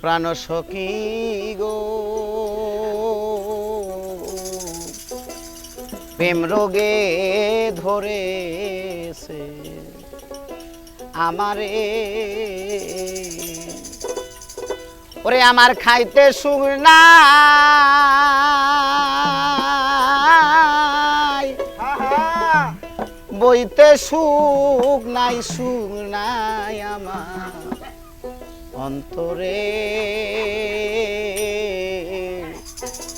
প্রাণ সখী গো। প্রেম রোগে ধরেছে আমারে। ওরে আমার খাইতে সুখ নাই। বইতে সুখ নাই সুখ নাই আমার। অন্তরে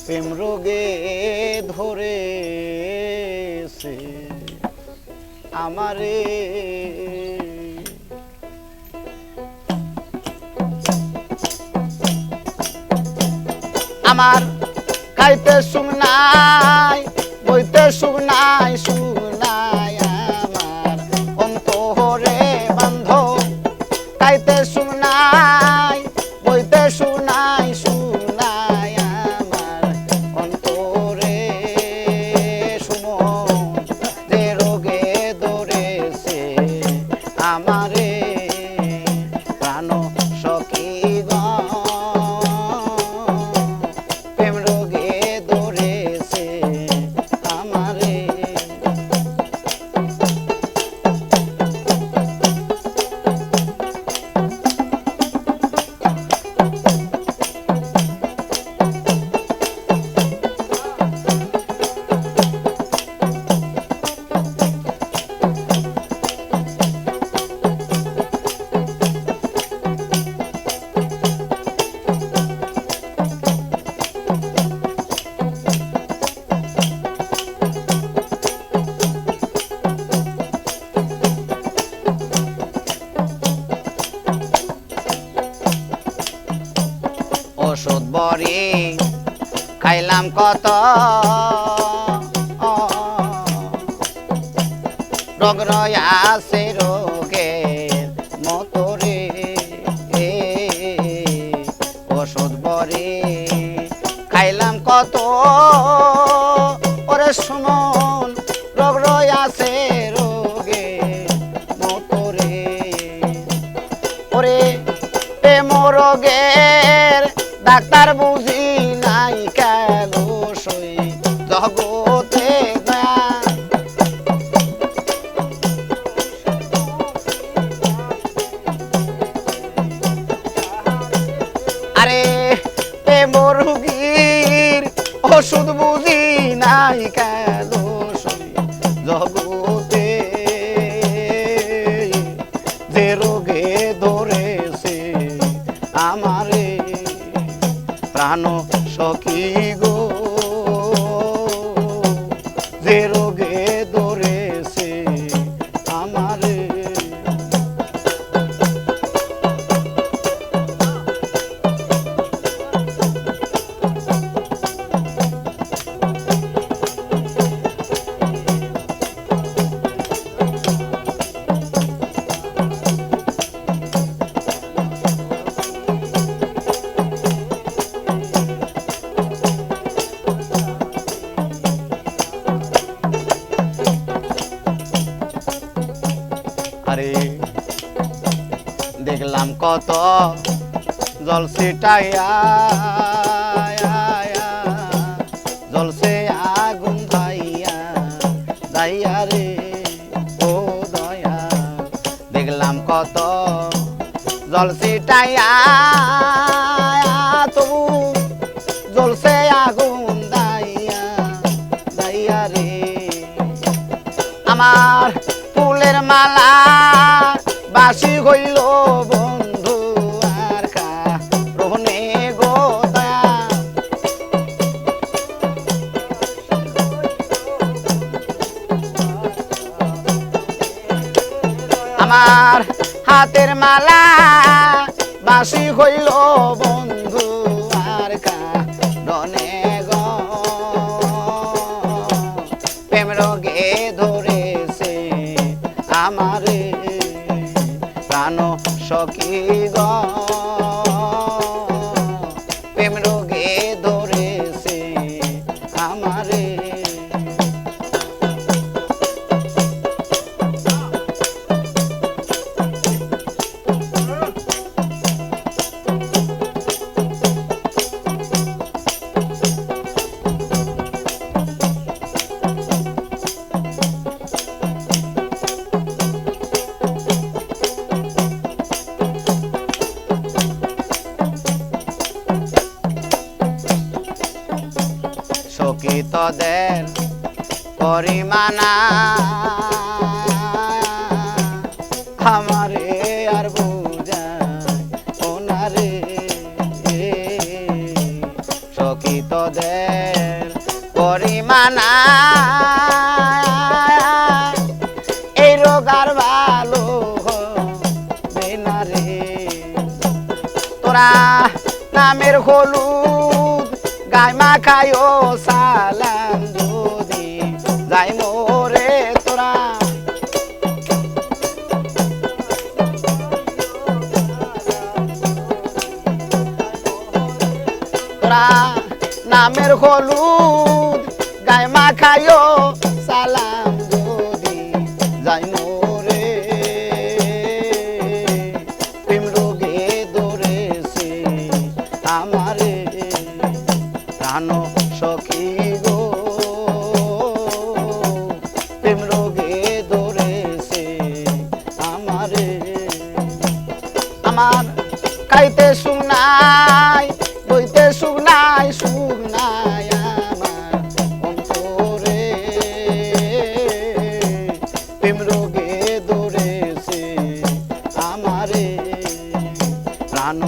প্রেম রোগে ধরেছে আমারে। আমার খাইতে সুখ নাই বইতে সুখ নাই সুখ নাই। বড়ি খাইলাম কত। রোগ আছে রোগের মতরে ওষুধ বরে। খাইলাম কত। ওরে শুনুন ডাক্তার বুঝি নাই কেন সই জগতে আরে প্রেম ওষুধ বুঝি নাই কেন সখী গো। দেখলাম কত জল ছিটাইয়া জলসে আগুন ভাইয়া দাইয়া রে, ও দয়া। দেখলাম কত জল ছিটাইয়া তবু জলসে আগুন দাইয়া দাইয়া রে। আমার ফুলের মালা বাসি হইল আমার হাতের মালা। বাসি হইল বন্ধু, আর কারণে গো। রোগে ধরেছে আমার, প্রাণ সখী গ। তোদের পরিমানা আমারে আর বুঝায় ওনারে। সখী পরিমানা ভালো নামের গাই মাখায়ও সালাম যদি যাই মোরে তোরা। তোরা নামের হলুদ গাই মাখায়ও সালাম প্রাণ সখী গো। প্রেম রোগে ধরেছে আমারে। আমার খাইতে সুখ নাই, বইতে সুখ নাই সুখ নাই আমার অন্তরে। প্রেম রোগে ধরেছে আমারে। প্রাণ